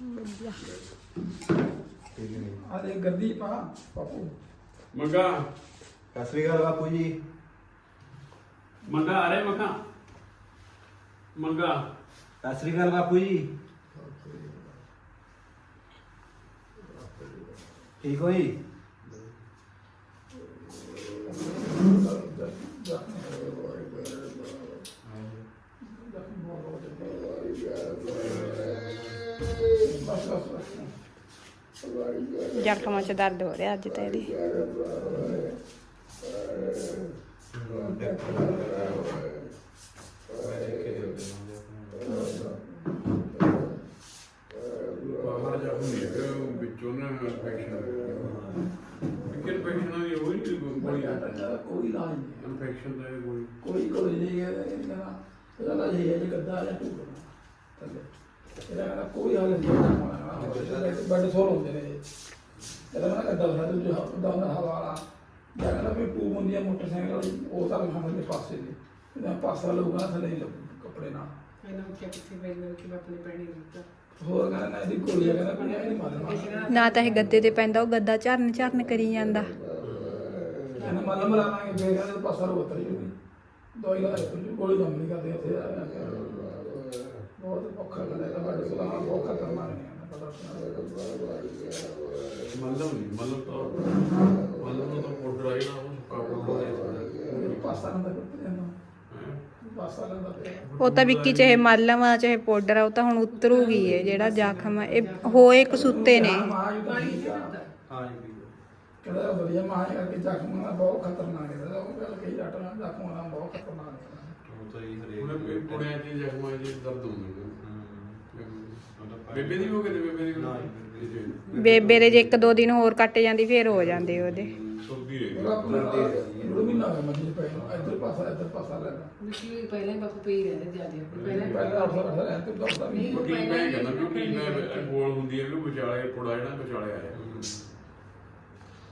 ਵਧੀਆ ਆ ਦੇ ਗਰਦੀ ਪਾ ਬਾਪੂ ਮੰਗਾ। ਸਤਿ ਸ੍ਰੀ ਅਕਾਲ ਬਾਪੂ ਜੀ। ਮੰਗਾ ਆ ਰਿਹਾ ਮਖਾ ਮੰਗਾ। ਸਤਿ ਸ੍ਰੀ ਅਕਾਲ ਬਾਪੂ ਜੀ। ਠੀਕ ਹੋ ਜ਼ਖਮਾਂ 'ਚ ਦਰਦ ਹੋ ਰਿਹਾ ਅੱਜ ਤਾਂ ਇਹਦੇ। ਬਾਹਰ ਜਾ ਹੁੰਦੀ ਹੈ ਵਿੱਚੋਂ ਨਾ ਇਨਫੈਕਸ਼ਨ ਕਿ ਇਨਫੈਕਸ਼ਨ ਦੀ ਹੋਈ ਨਹੀਂ ਕੋਈ ਕੋਈ ਇਲਾਜ ਨਹੀਂ ਇਨਫੈਕਸ਼ਨ ਦਾ ਇਹ ਕੋਈ ਕੋਈ ਕੋਈ ਨਹੀਂ ਹੈ। ਇਹਦਾ ਇਲਾਜ ਹੈ ਜੇ ਗੱਦਾ ਜਾਂ ਟੂਬ ਥੱਲੇ। ਇਹਦਾ ਕੋਈ ਹੱਲ ਨਹੀਂ ਬੈੱਡ ਸੋਲ ਹੁੰਦੇ ਨੇ। ਕਹਿੰਦਾ ਗੱਦਾ ਹੁੰਦਾ ਤੇ ਜੋ ਦਾ ਹੁੰਦਾ ਹਵਾ ਵਾਲਾ ਜਾਂ ਕਹਿੰਦਾ ਵੀ ਟੂਬ ਹੁੰਦੀ ਹੈ ਮੋਟਰਸਾਈਕਲ ਉਹ ਤਾਂ ਲਗਾਉਣ ਦੇ ਪਾਸੇ ਦੀ ਇਹਦਾ ਪਾਸਾ ਲਊਗਾ ਥੱਲੇ ਨਹੀਂ ਲੱਗੂ ਕੱਪੜੇ ਨਾਲ। ਇਹਨਾਂ ਉੱਤੇ ਕਿੱਥੇ ਬੈਠਣਾ ਕਿ ਮੈਂ ਆਪਣੇ ਪੈਣੀ ਦਿੱਤਾ। ਹੋਰ ਕਹਿੰਦਾ ਨਾ ਇਹਦੀ ਗੋਲੀ ਆ ਕਹਿੰਦਾ ਪੀਣਾ ਨਹੀਂ ਮਾਰਨਾ ਨਾ ਤਾਂ ਇਹ ਗੱਦੇ ਤੇ ਪੈਂਦਾ ਉਹ ਗੱਦਾ ਝਰਨ ਝਰਨ ਕਰੀ ਜਾਂਦਾ। ਕਹਿੰਦਾ ਮੱਲ ਮਲਾਵਾਂਗੇ ਫੇਰ ਕਹਿੰਦਾ ਪਾਸਾ ਲਊ ਉਤਰ ਜੂਗੀ ਦਵਾਈ ਲਾ ਕੇ ਗੋਲੀ ਦਮ ਨਹੀਂ ਕਰਦੇ ਇੱਥੇ ਆ ਕੇ। ਬਹੁਤ ਔਖਾ ਤਾਂ ਸੋਲ ਬਹੁਤ ਖਤਰਨਾਕ ਨੇ ਪਤਾ ਨਹੀਂ ਮਤਲਬ ਤਾਂ ਮਤਲਬ ਨੂੰ ਤਾਂ ਪਾਊਡਰ ਆਈ ਨਾ ਉਹ ਸੁੱਕਾ ਪਾਊਡਰ ਪਾਸਾ ਪਾਸਾ ਨਾ ਉਹ ਤਾਂ ਵਿੱਕੀ ਚਾਹੇ ਮਲਮ ਆ ਚਾਹੇ ਪਾਊਡਰ ਆ, ਉਹ ਤਾਂ ਹੁਣ ਉਤਰੂਗੀ ਏ, ਜਿਹੜਾ ਜ਼ਖਮ ਆ। ਇਹ ਹੋਏ ਕਸੂਤੇ ਨੇ। ਕਹਿੰਦਾ ਵਧੀਆ ਮਾਂ ਕਰਕੇ ਜ਼ਖਮ ਨਾਲ ਬਹੁਤ ਖਤਰਨਾਕ ਹੈ ਉਹ ਗੱਲ ਕਹੀ ਡਾਕਟਰ ਨਾਲ ਜ਼ਖਮ ਨਾਲ ਬਹੁਤ ਖਤਰਨਾਕ ਹੈ ਉਹ ਤਾਂ ਜੀ ਉਹਨੇ ਪੁੜਿਆਂ ਚ ਜ਼ਖਮਾਂ ਚ ਦਰਦ ਹੁੰਦਾ ਬੇਬੇ ਦੀ ਹੋ ਗਈ ਤੇ ਬੇਬੇ ਦੀ ਨਾ। ਬੇਬੇ ਦੇ ਜੇ ਇੱਕ ਦੋ ਦਿਨ ਹੋਰ ਕੱਟ ਜਾਂਦੀ ਫੇਰ ਹੋ ਜਾਂਦੇ ਉਹਦੇ। ਸੁੱਦੀ ਰਹੀ ਵੀ ਨਾ ਹੈ ਮੰਜੀ ਪੈ ਇੱਧਰ ਪਾਸਾ ਇੱਧਰ ਪਾਸਾ ਲੈਣਾ ਮਿੱਟੀ ਪਹਿਲਾਂ ਹੀ ਬਾਪੂ ਪਈ ਰਹਿੰਦੇ ਜਿਆਦੇ। ਪਹਿਲਾਂ ਪਹਿਲਾਂ ਅਫਸਰ ਐ ਤੇ ਦਸਦਾ ਵੀ ਨਹੀਂ। ਵਕੀਲ ਮੈਂ ਕਹਿੰਦਾ ਕਿ ਵਕੀਲ ਮੈਂ ਗੋਲ ਹੁੰਦੀ ਹੈ ਕਿ ਵਿਚਾਲੇ ਪੁੜਾ ਜਿਹੜਾ ਵਿਚਾਲੇ ਆਇਆ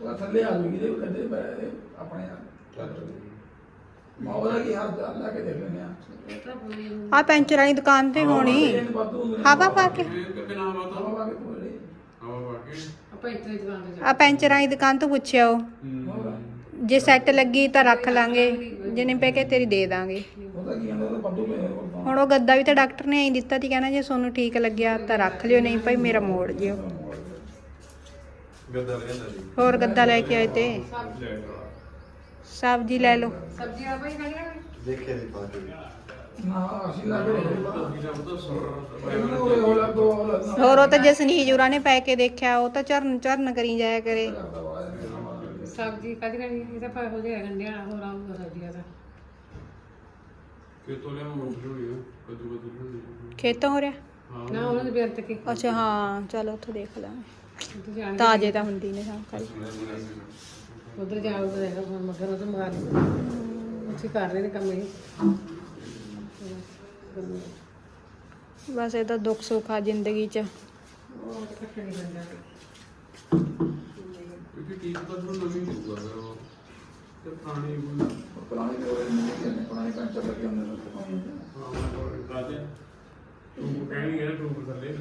ਉਹ ਥੱਲੇ ਆ ਜੂਗੀ ਦੇ ਪਏ ਆਪਣੇ ਮਾਂ ਉਹਦਾ ਕੀ ਹਾਲ ਚਾਲ ਲਾ ਕੇ ਦੇਖ ਲੈਂਦੇ ਆ ਪੈਂਚਰ ਵਾਲੀ ਦੁਕਾਨ ਤੇ ਹੋਣੀ। ਹਵਾ ਪਾ ਕੇ ਆ ਤਾਂ ਹਵਾ ਪਾ ਕੇ। ਪੂਰੇ। ਹਵਾ ਪਾ ਕੇ। ਆਪਾਂ ਇੱਥੇ ਹੀ ਦੁਕਾਨ ਤੇ ਆ ਪੈਂਚਰ ਵਾਲੀ ਦੁਕਾਨ ਤੋਂ ਪੁੱਛਿਆ ਉਹ। ਜੇ ਸੈੱਟ ਲੱਗੀ ਤਾਂ ਰੱਖ ਲਾਂਗੇ। ਜੇ ਨਹੀਂ ਪੈ ਕੇ ਤੇਰੀ ਦੇ ਦਾਂਗੇ। ਉਹਦਾ ਕੀ ਕਹਿੰਦਾ ਉਹਦਾ ਪੱਦੂ ਮੇਰੇ ਕੋਲ ਤਾਂ ਹੁਣ ਉਹ ਗੱਦਾ ਵੀ ਤਾਂ ਡਾਕਟਰ ਨੇ ਐਂ ਦਿੱਤਾ ਸੀ ਕਹਿੰਦਾ ਜੇ ਤੁਹਾਨੂੰ ਠੀਕ ਲੱਗਿਆ ਤਾਂ ਰੱਖ ਲਿਓ ਨਹੀਂ ਭਾਈ ਮੇਰਾ ਮੋੜ ਜਿਓ ਗੱਦਾ ਲੈਂਦਾ ਜੀ। ਹੋਰ ਗੱਦਾ ਲੈ ਕੇ ਆਏ ਤੇ। ਸਬਜ਼ੀ ਲੈ ਲਓ। ਸਬਜ਼ੀ ਆ ਖਾਣੀ ਪਾ ਦੇਖ ਦੋ ਹੋਰ ਉਹ ਤਾਂ ਉਰਾਂ ਨੇ ਪੈ ਕੇ ਦੇਖਿਆ ਉਹ ਤਾਂ ਚਰਨ ਚਰਨ ਕਰੀ ਜਾਇਆ ਕਰੇ। ਸਬਜ਼ੀ ਕਾਦੀ ਖਾਣੀ ਇਹ ਤਾਂ ਪਾ ਹੋ ਜਾਏਗਾ ਗੰਡਿਆਂ ਨਾਲ ਹੋਰ ਆਊਗਾ ਸਬਜ਼ੀਆਂ ਦਾ। ਕਿ ਤੋਂ ਲਿਆ ਮੁੰਡ ਜੁੜੀ ਕਦੂ ਕਦੂ ਜੁੜੀ ਖੇਤੋਂ ਹੋ ਰਿਹਾ? ਹਾਂ। ਨਾ ਉਹਨਾਂ ਦੇ ਬੇਰਤ ਕੇ। ਅੱਛਾ ਹਾਂ ਚਲੋ ਉੱਥੋਂ ਦੇਖ ਲਾਂਗੇ। ਤਾਜ਼ੇ ਤਾਂ ਹੁੰਦੀ ਨੇ ਹਾਂ ਕੱਲ ਉਧਰ ਜਾਊਗਾ ਦੇਖੋ ਫੋਨ ਮਗਰ ਉਹ ਮਾਰ ਉੱਥੇ ਕਰ ਰਹੇ ਨੇ ਕੰਮ ਇਹ। ਬਸ ਇਹ ਤਾਂ ਦੁੱਖ ਸੁੱਖ ਆ ਜ਼ਿੰਦਗੀ 'ਚ। ਉਹ ਇਕੱਠੇ ਨਹੀਂ ਬੰਦਾ ਕਿਉਂਕਿ ਟੀਮ ਤਾਂ ਤੁਹਾਨੂੰ ਨਵੀਂ ਹੋਊਗਾ ਅਗਰ ਉਹ। ਤੇ ਪੁਰਾਣੀ ਕੋਈ ਪੁਰਾਣੇ ਕੋਲ ਨਹੀਂ ਪੁਰਾਣੇ ਪੈਂਚਰ ਲੱਗੇ ਹੁੰਦੇ ਨੇ ਹਾਂ ਕਾਦੇ ਤੂੰ ਕਹਿਣੀ ਹੈ। ਤੂੰ ਥੱਲੇ।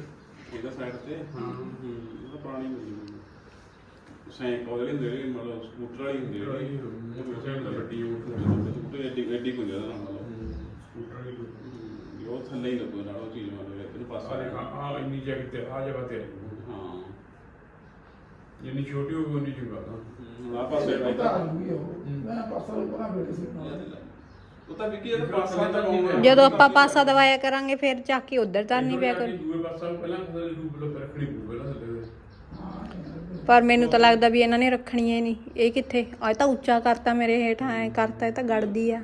ਇਹਦਾ ਸਾਈਡ ਤੇ? ਹਾਂ ਇਹ ਤਾਂ ਪੁਰਾਣੀ ਮਿਲੀ ਸਾਈਕਲ ਵਾਲੇ ਹੁੰਦੇ ਜਿਹੜੇ ਮਤਲਬ ਸਕੂਟਰ ਵਾਲੀ ਹੁੰਦੀ ਜਿਹੜੀ ਉਹ ਸਾਈਡ ਤਾਂ ਵੱਡੀ ਉਹ ਸਕੂਟਰ ਐਡੀ ਐਡੀ ਜ਼ਿਆਦਾ ਨਾ ਮਤਲਬ ਸਕੂਟਰ ਦੀ ਹਮ, ਉਹ ਥੱਲੇ ਹੀ ਲੱਗੋ ਨਾਲ ਉਹ ਚੀਜ਼ ਮਤਲਬ ਇਹਨੂੰ ਪਾਸਾ ਸਾਰੇ ਆ ਇੰਨੀ ਜਗ੍ਹਾ ਤੇ ਆ ਜਗ੍ਹਾ ਤੇ ਹਾਂ। ਜਿੰਨੀ ਛੋਟੀ ਹੋਊਗੀ ਉਨੀ ਚੰਗਾ ਤਾਂ ਹੁਣ ਆ ਪਾਸੇ ਤਾਂ ਆ ਉਹ। ਮੈਂ ਪਾਸਾ ਉੱਪਰ ਬੈਠੇ ਸੀ ਉਹ ਤਾਂ ਵਿਕੀ ਇਹਦਾ ਪਾਸਾ ਤਾਂ ਕੌਣ ਜਦੋਂ ਆਪਾਂ ਪਾਸਾ ਦਵਾਇਆ ਕਰਾਂਗੇ ਫਿਰ ਚੱਕ ਕੇ ਉਧਰ ਤਰਨੀ ਪਿਆ ਕਰ। ਦੂਏ ਪਾਸੇ ਪਹਿਲਾਂ ਥੱਲੇ ਡੂਬ ਲੋ ਰੱਖਣੀ ਪਊ ਪਹਿਲਾਂ ਥੱਲੇ। ਪਰ ਮੈਨੂੰ ਤਾਂ ਲੱਗਦਾ ਵੀ ਇਹਨਾਂ ਨੇ ਰੱਖਣੀ ਹੀ ਨਹੀਂ। ਇਹ ਕਿੱਥੇ? ਅੱਜ ਤਾਂ ਉੱਚਾ ਕਰਤਾ ਮੇਰੇ ਹੇਠਾਂ ਐ ਕਰਤਾ ਇਹ ਤਾਂ ਗੜਦੀ ਆ।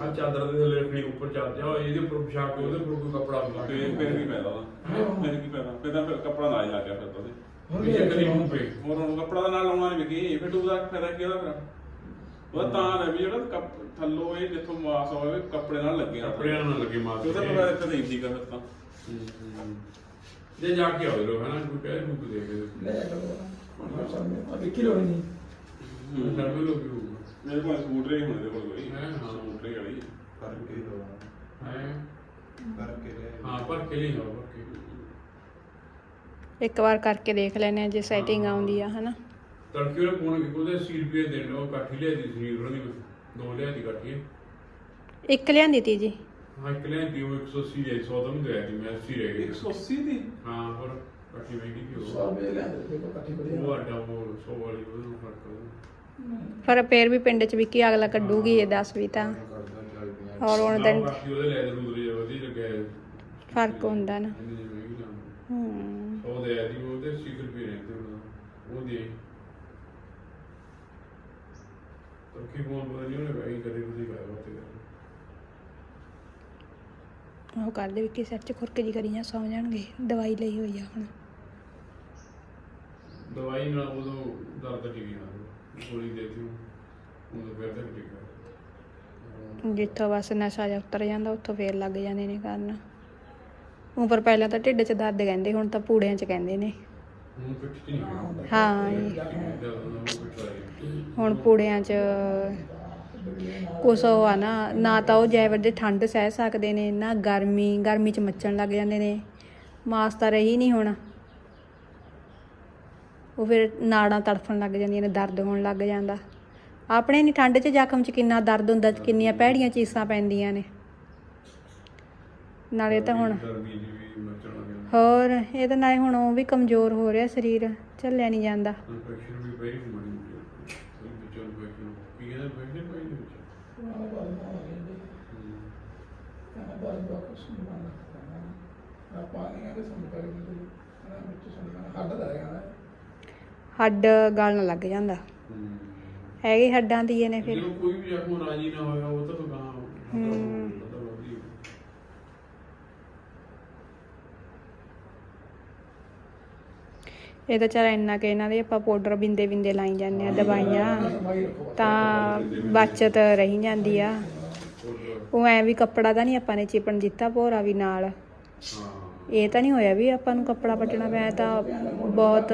ਆ ਚਾਦਰ ਦੇ ਥੱਲੇ ਰੱਖਣੀ ਉੱਪਰ ਚਾਦਰ ਜਾ ਇਹਦੇ ਉੱਪਰ ਵਿਛਾ ਕੇ ਉਹਦੇ ਉੱਪਰ ਕੋਈ ਕੱਪੜਾ ਲਾ ਤੇ ਕੇ ਫਿਰ ਵੀ? ਪੈਦਾ ਉਹਦਾ ਫਿਰ ਕੀ ਪੈਦਾ ਫਿਰ ਤਾਂ ਫਿਰ ਕੱਪੜਾ ਨਾਲ ਹੀ ਲਾ ਗਿਆ ਫਿਰ ਤਾਂ ਉਹਦੇ। ਹੁਣ ਵੀ ਵੀ ਕਦੀ ਡੂਬੇ ਹੋਰ ਹੁਣ ਕੱਪੜਾ ਦਾ ਨਾਲ ਲਾਉਣਾ ਨਹੀਂ ਵਿਕੀ ਫਿਰ ਟੂਬ ਦਾ ਫਾਇਦਾ ਕੀ ਉਹਦਾ ਫਿਰ? ਉਹ ਤਾਂ ਹੈ ਵੀ ਜਿਹੜਾ ਕੱਪ- ਥੱਲੋਂ ਇਹ ਜਿੱਥੋਂ ਮਾਸ ਹੋਵੇ ਕੱਪੜੇ ਨਾਲ ਲੱਗੇ ਨਾ ਕੱਪੜਿਆਂ ਨਾਲ ਲੱਗੇ ਮਾਸ ਉਹਦਾ ਪਤਾ ਇੱਥੇ ਨਹੀਂ ਸੀਗਾ ਫਿਰ ਤਾਂ। ਜੇ ਜਾ ਕੇ ਆਓ ਲੋ ਹਨਾ ਕੋਈ ਕਹਿ ਡੂਬ ਦੇ ਕੇ। ਲੈ ਕਰੋ ਹੁਣ ਸਾਹਮਣੇ ਆ ਵੀ ਕਿਲੋ ਨਹੀਂ। ਸਾਡੇ ਲੋਕ ਵੀ ਹੋਊਗਾ। ਮੇਰੇ ਕੋਲ ਸਕੂਟਰ ਹੀ ਹੁੰਦੇ ਕੋਲ ਕੋਈ। ਹਾਂ, ਹਾਂ। ਸਕੂਟਰ ਹੀ ਵਾਲੀ। ਕਰਕੇ ਦੋ। ਹੈ? ਕਰਕੇ ਲੈ ਹਾਂ ਪਰ ਕੇ ਲਈ ਹੋ ਪਰ ਕੇ। ਇੱਕ ਵਾਰ ਕਰਕੇ ਦੇਖ ਲੈਨੇ ਆ ਜੇ ਸੈਟਿੰਗ ਆਉਂਦੀ ਆ ਹਨਾ। ਤੜਕੇ ਉਹਨੇ ਫੋਨ ਕੀਤਾ ਉਹਦੇ 80 ਰੁਪਏ ਦੇਣ ਉਹ ਕਾਠੀ ਲਿਆ ਦੀ ਸੀ ਉਹਨਾਂ ਦੀ ਦੋ ਲਿਆ ਦੀ ਕਾਠੀ ਇੱਕ ਲਿਆਂਦੀ ਤੀ ਜੀ। ਹਾਂ ਇੱਕ ਲਿਆ ਦੀ ਉਹ 180 ਹੈ 100 ਤਾਂ ਨੂੰ ਦੇ ਦੀ ਮੈਂ 80 ਰਹਿ ਗਈ। 180 ਦੀ? ਹਾਂ ਹੋਰ ਕਾਠੀ ਮਹਿੰਗੀ ਕਿ ਸੌ ਉਹ ਰੁਪਏ ਲੈਂਦੇ ਦੇਖੋ ਇਕੱਠੀ ਬੜੀ ਉਹ ਆਟਾ ਉਹ 100 ਵਾਲੀ ਉਹਨੂੰ ਫ਼ਰਕ। ਪਰ ਫੇਰ ਵੀ ਪਿੰਡ ਚ ਵਿੱਕੀ ਅਗਲਾ ਕੱਢੂਗੀ ਇਹ 10 ਵੀ ਤਾਂ। ਔਰ ਹੁਣ ਦਿਨ ਬਾਕੀ ਉਹਦੇ ਲੈ ਦੇ ਰੂਦਰੇ ਜਿਹਾ ਵਧੀਆ ਲੱਗਿਆ ਫ਼ਰਕ ਹੁੰਦਾ ਨਾ। ਹੂੰ। ਉਹ ਦੇ ਆਦੀ ਉਹਦੇ 80 ਰੁਪਏ ਰਹਿੰਦੇ ਉਹ ਦੇ। ਤਾਂ ਕੀ ਬੋਲ ਬੋਲ ਨਹੀਂ ਉਹਨੇ ਭਾਈ ਕਦੇ ਤੁਸੀਂ ਕਰਿਆ ਉਹ ਤੇ ਉਹ ਕਰਦੇ ਵਿੱਕੀ ਸਿਰ ਚ ਖੁਰਕ ਜੀ ਕਰੀ ਜਾਂ ਸੌ ਜਾਣਗੇ ਦਵਾਈ ਲਈ ਹੋਈ ਆ ਹੁਣ। ਦਵਾਈ ਨਾਲ ਉਦੋਂ ਦਰਦ ਟਿਕ ਗਿਆ ਗੋਲੀ ਦੇ ਦਿੱਤੀ ਉਹ ਫਿਰ ਤੱਕ ਟਿਕਾ ਜਿੱਥੋਂ ਬਸ ਨਸ਼ਾ ਜਿਹਾ ਉਤਰ ਜਾਂਦਾ ਉੱਥੋਂ ਫੇਰ ਲੱਗ ਜਾਂਦੇ ਨੇ ਕਰਨ। ਉਪਰ ਪਹਿਲਾਂ ਤਾਂ ਢਿੱਡ 'ਚ ਦਰਦ ਕਹਿੰਦੇ ਹੁਣ ਤਾਂ ਪੂੜਿਆਂ 'ਚ ਕਹਿੰਦੇ ਨੇ। ਹੁਣ ਪਿੱਠ ਚ ਨਹੀਂ ਗਿਆ ਹਾਂ। ਹੁਣ ਪੂੜਿਆਂ 'ਚ ਕੁਛ ਉਹ ਆ ਨਾ ਨਾ ਤਾਂ ਉਹ ਜੈਵਰ ਦੇ ਠੰਡ ਸਹਿ ਸਕਦੇ ਨੇ, ਨਾ ਗਰਮੀ ਗਰਮੀ 'ਚ ਮੱਚਣ ਲੱਗ ਜਾਂਦੇ ਨੇ। ਮਾਸ ਤਾਂ ਰਹੀ ਨਹੀਂ ਹੁਣ। ਉਹ ਫਿਰ ਨਾੜਾਂ ਤੜਫਣ ਲੱਗ ਜਾਂਦੀਆਂ ਨੇ, ਦਰਦ ਹੋਣ ਲੱਗ ਜਾਂਦਾ। ਆਪਣੇ ਨਹੀਂ ਠੰਡ 'ਚ ਜ਼ਖਮ 'ਚ ਕਿੰਨਾ ਦਰਦ ਹੁੰਦਾ, ਕਿੰਨੀਆਂ ਭੈੜੀਆਂ ਚੀਸਾਂ ਪੈਂਦੀਆਂ ਨੇ। ਨਾਲੇ ਤਾਂ ਹੁਣ ਗਰਮੀ ਦੀ ਵੀ ਮੱਚਣ ਲੱਗ ਗਿਆ ਹੋਰ, ਇਹ ਤਾਂ ਨਾਲੇ ਹੁਣ ਉਹ ਵੀ ਕਮਜ਼ੋਰ ਹੋ ਰਿਹਾ ਸਰੀਰ, ਚੱਲਿਆ ਨਹੀਂ ਜਾਂਦਾ। ਇਨਫੈਕਸ਼ਨ ਵੀ ਪਈ ਨਹੀਂ ਮੜੀ ਉਹ ਵਿੱਚੋਂ ਇਨਫੈਕਸ਼ਨ ਕੀ ਕਹਿੰਦਾ ਇਨਫੈਕਸ਼ਨ ਪਈ ਨਹੀਂ ਵਿੱਚ ਉਹਨਾਂ ਦਾ ਬਾਅਦ ਨਾ ਹੋਈ ਕਹਿੰਦਾ ਬਾਅਦ ਬਾਅਦ ਕੁਛ ਨਹੀਂ ਬਣਦਾ ਆਪਾਂ ਨਹੀਂ ਕਹਿੰਦੇ ਸੁਣ ਕਰ ਦਿੰਦੇ ਕਹਿੰਦਾ ਵਿੱਚ ਸੁਣ ਹੱਡ ਹੱਡ ਗਲਣ ਲੱਗ ਜਾਂਦਾ। ਹੈਗੇ ਹੱਡਾਂ ਦੀ ਨੇ ਫਿਰ। ਜਦੋਂ ਕੋਈ ਵੀ ਜ਼ਖਮ ਰਾਜੀ ਨਾ ਹੋਇਆ ਉਹ ਤਾਂ ਗਾਂ ਹੂੰ। ਇਹ ਤਾਂ ਚਾਰਾ ਇੰਨਾ ਕਿ ਇਹਨਾਂ ਦੇ ਆਪਾਂ ਪਾਊਡਰ ਬਿੰਦੇ ਬਿੰਦੇ ਲਾਈ ਜਾਂਦੇ ਆ ਦਵਾਈਆਂ। ਤਾਂ ਬਚਤ ਰਹੀ ਜਾਂਦੀ ਆ। ਉਹ ਐ ਵੀ ਕੱਪੜਾ ਤਾਂ ਨਹੀਂ ਆਪਾਂ ਨੇ ਚਿਪਣ ਦਿੱਤਾ ਭੋਰਾ ਵੀ ਨਾਲ। ਇਹ ਤਾਂ ਨਹੀਂ ਹੋਇਆ ਵੀ ਆਪਾਂ ਨੂੰ ਕੱਪੜਾ ਪਟਣਾ ਪਿਆ ਤਾਂ ਬਹੁਤ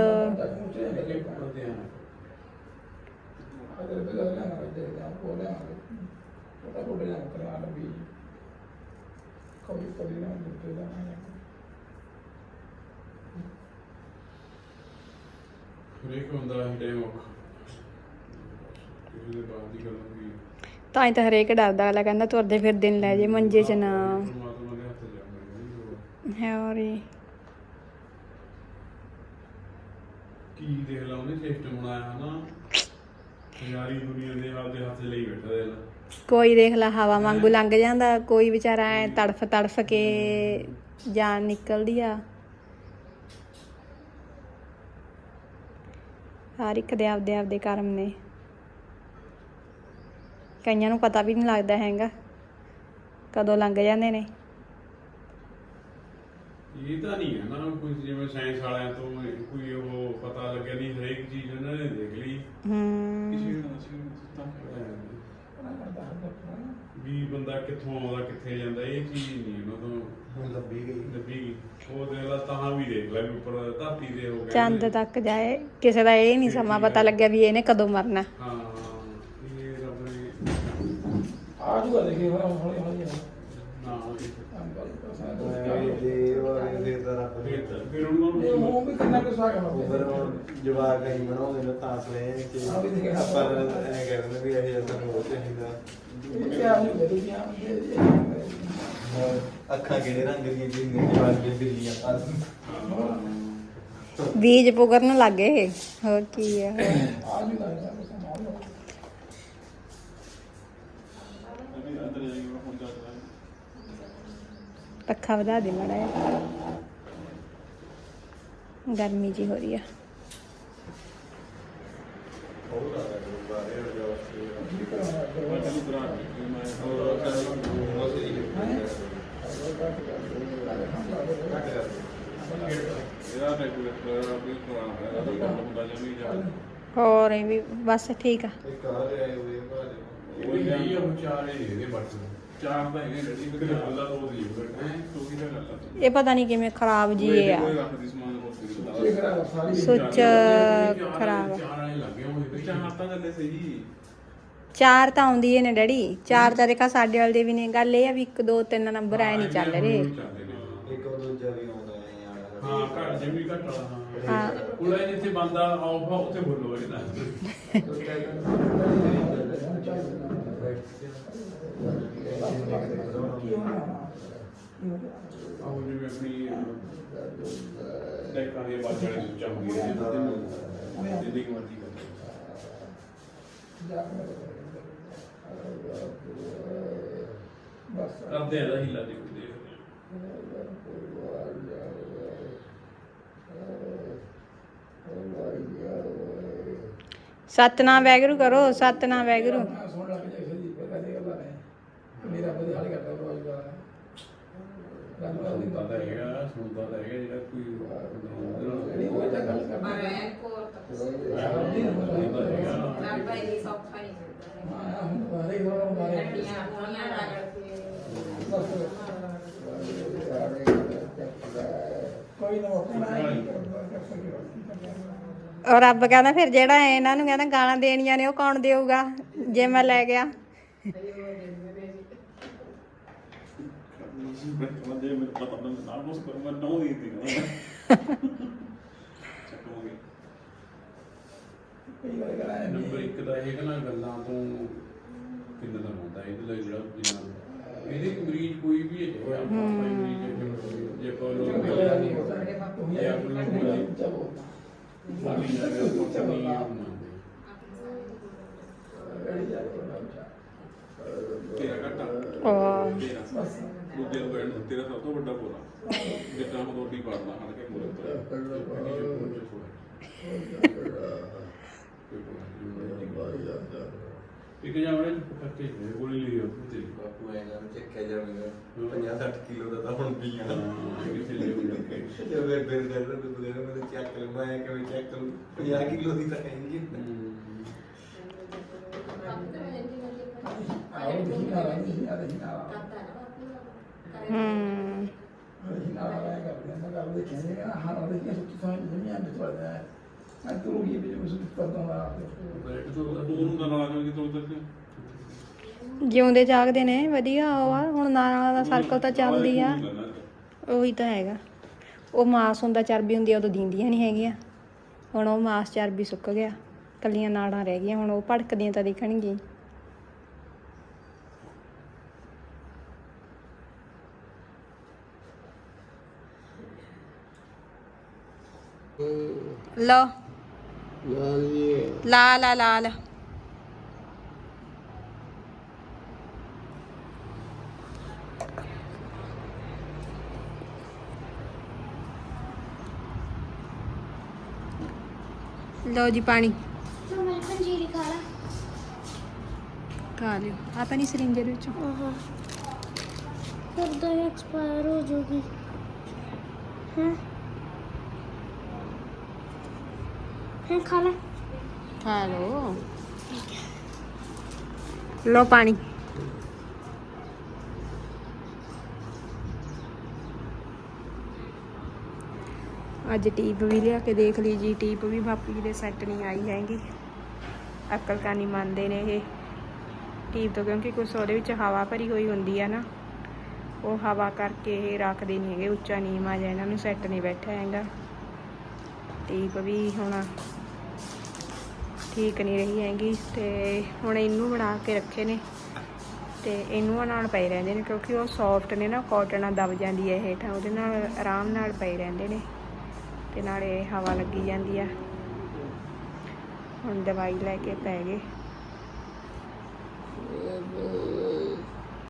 ਹਰੇਕ ਹੁੰਦਾ ਹੀ ਟਾਈਮ ਔਖਾ ਕਿਸੇ ਬਾਅਦ ਦੀ ਗੱਲ ਹੁੰਦੀ ਤਾਂ ਹੀ ਤਾਂ ਹਰੇਕ ਡਰਦਾ ਅਗਲਾ ਕਹਿੰਦਾ ਤੁਰਦੇ ਫਿਰ ਦਿਨ ਲੈ ਜੇ ਮੰਜੇ 'ਚ ਨਾ। ਹੈ ਕੀ ਦੇਖ ਲਾ ਉਹਨੇ ਸਿਸਟਮ ਬਣਾਇਆ ਹਨਾ। ਹਜ਼ਾਰੀ ਦੁਨੀਆ ਦੇ ਆਪਦੇ ਹੱਥ ਲਈ ਬੈਠਾ ਦੇ ਲਾ। ਕੋਈ ਦੇਖ ਲਾ ਹਵਾ ਵਾਂਗੂ ਲੰਘ ਜਾਂਦਾ ਕੋਈ ਵਿਚਾਰਾ ਐ ਤੜਫ ਤੜਫ ਕੇ ਜਾਨ ਨਿਕਲਦੀ ਆ। ਹਰ ਇੱਕ ਦੇ ਆਪਦੇ ਆਪਦੇ ਕਰਮ ਨੇ। ਕਈਆਂ ਨੂੰ ਪਤਾ ਵੀ ਨਹੀਂ ਲੱਗਦਾ ਹੈਗਾ ਕਦੋਂ ਲੰਘ ਜਾਂਦੇ ਨੇ। ਇਹ ਤਾਂ ਨਹੀਂ ਹੈ ਨਾ ਕੋਈ ਜਿਵੇਂ ਸਾਇੰਸ ਵਾਲਿਆਂ ਤੋਂ ਕੋਈ ਉਹ ਪਤਾ ਲੱਗਿਆ ਨਹੀਂ ਹਰੇਕ ਚੀਜ਼ ਉਹਨਾਂ ਨੇ ਦੇਖ ਲਈ। ਹੂੰ। ਕਿਸੇ ਨੂੰ ਅਸੀਂ ਤਾਂ ਵੀ ਬੰਦਾ ਕਿੱਥੋਂ ਆਉਂਦਾ ਕਿੱਥੇ ਜਾਂਦਾ ਇਹ ਚੀਜ਼ ਨਹੀਂ ਉਹਨਾਂ ਤੋਂ। ਹੁਣ ਲੱਭੀ ਗਈ। ਲੱਭੀ ਗਈ। ਉਹ ਦੇਖ ਲਾ ਤਾਂ ਵੀ ਦੇਖ ਲੈ ਵੀ ਉੱਪਰ ਧਰਤੀ ਦੇ ਹੋ ਗਏ ਚੰਦ ਤੱਕ ਜਾਏ। ਕਿਸੇ ਦਾ ਇਹ ਨਹੀਂ ਸਮਾਂ ਪਤਾ ਲੱਗਿਆ ਵੀ ਇਹਨੇ ਕਦੋਂ ਮਰਨਾ। ਹਾਂ। ਜਵਾਕ ਆਈ ਬਣਾਉਂਦੇ ਨੇ ਤਾਂ ਸਲੇ ਕਿ ਆਪਾਂ ਐ ਕਹਿੰਦੇ ਵੀ ਇਹ ਜਿਹਾ ਸਾਨੂੰ ਉਹ ਚਾਹੀਦਾ ਇਹ ਕਿਆ ਨਹੀਂ ਬਦਲ ਗਿਆ ਹੁਣ ਅੱਖਾਂ ਕਿਹੜੇ ਰੰਗ ਦੀਆਂ ਜਿੰਨੇ ਜਵਾਕ ਦੇ ਬਿੱਲੀਆਂ ਆ ਬੀਜ ਪੁਗਰਨ ਲੱਗੇ ਹੋਰ ਕੀ ਆ ਆ ਜੂਗਾ ਇਹ ਸਮਾਂ ਅਸੀਂ ਅੰਦਰ ਜਾਈਏ ਹੁਣ ਚੱਲਦਾ ਪੱਖਾ ਵਧਾ ਦੇ ਮੜਾ ਗਰਮੀ ਜੀ ਹੋ ਰਹੀ ਆ। ਹੋਰ ਹੋ ਹੈ ਇਹ ਵੀ ਬਸ ਠੀਕ ਆ। ਇੱਕ ਆ ਰਿਹਾ ਹੋਏ ਭਾਜੀ? ਉਹ ਨਹੀਂ ਉਹ ਚਾਰੇ ਇਹਦੇ ਬੱਟ ਚਾਰ ਤਾਂ ਹੈਗੇ ਰੈਡੀ ਇੱਕ ਤੇ ਅੱਲਾ ਤੋਂ ਦੀ ਬੈਠਾ ਹੈ ਤੂੰ ਕੀ ਗੱਲ ਕਰ ਇਹ ਪਤਾ ਨਹੀਂ ਕਿਵੇਂ ਖਰਾਬ ਜੀ ਇਹ ਆ। ਕੋਈ ਰੱਖਦੀ ਸਮਾਨ ਕੋਲ ਇਹ ਕਰਾ ਸਾਰੀ ਸੁੱਚ ਖਰਾਬ ਆ। ਚਾਰ ਵਾਲੇ ਲੱਗੇ ਹੋਏ ਵਿੱਚ ਚਾਰ ਤਾਂ ਗੱਲੇ ਸਹੀ ਚਾਰ ਤਾਂ ਆਉਂਦੀ ਏ ਨੇ ਡੈਡੀ। ਚਾਰ ਤਾਂ ਦੇਖਾ ਸਾਡੇ ਵਾਲੇ ਦੇ ਵੀ ਨੇ। ਗੱਲ ਇਹ ਆ ਵੀ 1 2 3 ਨੰਬਰ ਐ ਨਹੀਂ ਚੱਲ ਰਹੇ। ਇੱਕ ਉਹ ਦੂਜਾ ਵੀ ਆਉਂਦਾ ਹੈ ਯਾਰ। ਹਾਂ ਘੱਟ ਜਿਵੇਂ ਘੱਟ ਵਾਲਾ ਹਾਂ। ਹਾਂ ਉਹਦਾ ਜਿੱਥੇ ਬੰਦਾ ਆਫ ਆ ਉੱਥੇ ਬੋਲੋ ਇਹਦਾ। ਆਹ ਜਿਵੇਂ ਆਪਣੀ ਲੈਕਾਂ ਦੀ ਆਵਾਜ਼ ਵਾਲੀ ਸੁੱਚਾ ਹੁੰਦੀ ਹੈ ਜਿਹਦੇ ਤੇ ਦੀ ਮਰਜ਼ੀ ਕਰਦੇ ਕਰਦੇ ਆ ਦਾ ਹੀਲਾ ਦੇ ਸਤਨਾਮ ਵੈਗਰੂ ਕਰੋ, ਸਤਨਾਮ ਵੈਗਰੂ ਮੈਂ ਸੁਣ ਲੱਗ ਜਾਏ ਜੀ ਪਹਿਲਾਂ ਦੀ ਗੱਲਾਂ ਨੇ ਮੇਰਾ ਬਦੇ ਹਾਲ ਕਰਦਾ ਰੋਜ਼ ਹੈਗਾ ਸੁਣਦਾ ਤਾਂ ਹੈਗਾ ਜਿਹੜਾ ਕੋਈ ਜਿਹੜੀ ਉਹ ਤਾਂ ਗੱਲ ਕਰਦਾ। ਪਰ ਐ ਕੋਰ ਤੱਕ ਸੁਣਦਾ ਹੈਗਾ ਰੱਬਾ ਇਹ ਸੌਖਾ ਨਹੀਂ ਹੁੰਦਾ। ਹਾਂ ਹੁਣ ਬਾਰੇ ਥੋੜਾ ਬਾਰੇ ਹੱਡੀਆਂ ਹੋਣੀਆਂ ਰਗੜ ਕੇ ਕੋਈ ਨਾ ਆਪਣਾ ਹੀ ਕਰਦਾ ਕਰ ਸਕੇ ਔਰ ਰੱਬ ਕਹਿੰਦਾ ਫਿਰ ਜਿਹੜਾ ਇਹਨਾਂ ਨੂੰ ਕਹਿੰਦਾ ਗਾਲਾਂ ਦੇਣੀਆਂ ਨੇ ਉਹ ਕੌਣ ਦੇਊਗਾ? ਜੇ ਮੈਂ ਲੈ ਗਿਆ। ਬੰਦੇ ਮੈਨੂੰ ਪਤਾ ਨਹੀਂ ਨਾ ਉਸ ਪਰ ਮੈਂ ਨੋ ਦੀ ਦੀ ਚੱਕੋਗੇ ਕਈ ਵਾਰ ਕਰਾਇਆ ਨੰਬਰ 1 ਦਾ ਇਹ ਨਾ ਗੱਲਾਂ ਤੋਂ ਕਿੰਨਾ ਦਾ ਹੁੰਦਾ ਇਹਦੇ ਲਈ ਜਿਹੜਾ ਜਿੰਨਾ ਇਹਦੇ ਮਰੀਜ਼ ਕੋਈ ਵੀ ਹੈ ਆਪਾਂ ਮਰੀਜ਼ ਹੈ ਜੇ ਕੋਈ ਲੋਕ ਇਹ ਆਪਣੀ ਚਲੋ। ਸਾਡੀ ਜਾਵੇ ਉਹ ਚੰਗੀ ਮੰਨਦੇ ਤੇਰਾ ਘਟਾ ਉਹ ਤੇਰਾ ਦੂਜੇ ਨੂੰ ਬੈਠ ਤੇਰਾ ਸਭ ਤੋਂ ਵੱਡਾ ਬੋਲਾ ਜਿੱਦਾਂ ਹੁਣ ਰੋਟੀ ਪਾੜਦਾ ਹਣ ਕੇ ਮੂਰੇ ਇੱਕ ਜਾਵੜੇ ਖੱਤੇ ਗੋਲੀ ਲਈ ਉਹ ਤੇ ਬਾਪੂ ਐਂ ਕਰ ਚੱਕਿਆ ਜਾਵੇਗਾ। 50 60 ਕਿਲੋ ਦਾ ਤਾਂ ਹੁਣ ਪੀਣਾ ਕਿੱਥੇ ਲੈ ਕੇ ਜਦ ਮੈਂ ਬਿਲ ਦੇ ਰਿਹਾ ਤੂੰ ਦੇ ਮੈਂ ਚੈੱਕ ਕਰ ਮੈਂ ਕਿਵੇਂ ਚੈੱਕ ਕਰੂੰ 50 ਕਿਲੋ ਦੀ ਤਾਂ ਹੈਗੀ ਆਉਂ ਨਹੀਂ ਨਾ ਨਹੀਂ ਆ ਨਹੀਂ ਨਾ ਹੂੰ। ਨਹੀਂ ਦਾ ਨਾਲ ਕਰਕੇ ਤੋਂ ਤੱਕ ਜਿਉਂਦੇ ਜਾਗਦੇ ਨੇ, ਵਧੀਆ ਉਹ ਆ, ਹੁਣ ਨਾਲ ਦਾ ਸਰਕਲ ਤਾਂ ਚੱਲਦੀ ਆ। ਉਹੀ ਤਾਂ ਹੈਗਾ। ਉਹ ਮਾਸ ਹੁੰਦਾ, ਚਰਬੀ ਹੁੰਦੀ ਆ, ਉਦੋਂ ਦਿੰਦੀਆਂ ਨਹੀਂ ਹੈਗੀਆਂ। ਹੁਣ ਉਹ ਮਾਸ, ਚਰਬੀ ਸੁੱਕ ਗਿਆ। ਕੱਲੀਆਂ ਨਾੜਾਂ ਰਹਿ ਗਈਆਂ, ਹੁਣ ਉਹ ਭੜਕਦੀਆਂ ਤਾਂ ਦਿਖਣਗੀਆਂ ਲੋ. ਲਾਲ ਆ ਲਾਲ। ਲਓ ਜੀ ਪਾਣੀ। ਮੈਂ ਪੰਜੀਰੀ ਖਾ ਲਾ। ਖਾ ਲਿਓ। ਆਪਾਂ ਨਹੀਂ ਸਰਿੰਜੇ ਦੇ ਵਿੱਚੋਂ। ਆਹਾ। ਫਿਰ ਤਾਂ ਐਕਸਪਾਇਰ ਹੋ ਜਾਊਗੀ ਹੈ? ਖਾ ਲੈ। ਖਾ ਪਾਣੀ। ਅੱਜ ਟੀਪ ਵੀ ਲਿਆ ਕੇ ਦੇਖ ਲਈ ਜੀ ਟੀਪ ਵੀ ਬਾਪੂ ਜੀ ਦੇ ਸੈੱਟ ਨਹੀਂ ਆਈ ਹੈਗੀ। ਅਕਲ ਕਾਨੀ ਮੰਨਦੇ ਨੇ ਇਹ। ਟੀਪ ਤੋਂ ਕਿਉਂਕਿ ਕੁਛ ਉਹਦੇ ਵਿੱਚ ਹਵਾ ਭਰੀ ਹੋਈ ਹੁੰਦੀ ਆ ਨਾ। ਉਹ ਹਵਾ ਕਰਕੇ ਇਹ ਰੱਖਦੇ ਨਹੀਂ ਹੈਗੇ ਉੱਚਾ ਨੀਵਾਂ ਜਿਹਾ ਇਹਨਾਂ ਨੂੰ ਸੈੱਟ ਨਹੀਂ ਬੈਠਾ ਹੈਗਾ। ਤੇ ਵੀ ਹੁਣ ਠੀਕ ਨਹੀਂ ਰਹੀ ਹੈਗੀ ਤੇ ਹੁਣ ਇਹਨੂੰ ਬਣਾ ਕੇ ਰੱਖੇ ਨੇ ਤੇ ਇਹਨੂੰ ਨਾਲ ਪਏ ਰਹਿੰਦੇ ਨੇ ਕਿਉਂਕਿ ਉਹ ਸੌਫਟ ਨੇ ਨਾ ਕਾਟਨ ਆ ਦਬ ਜਾਂਦੀ ਹੈ ਹੇਠਾਂ, ਉਹਦੇ ਨਾਲ ਆਰਾਮ ਨਾਲ ਪਏ ਰਹਿੰਦੇ ਨੇ ਤੇ ਨਾਲੇ ਹਵਾ ਲੱਗੀ ਜਾਂਦੀ ਆ। ਹੁਣ ਦਵਾਈ ਲੈ ਕੇ ਪੈ ਗਏ।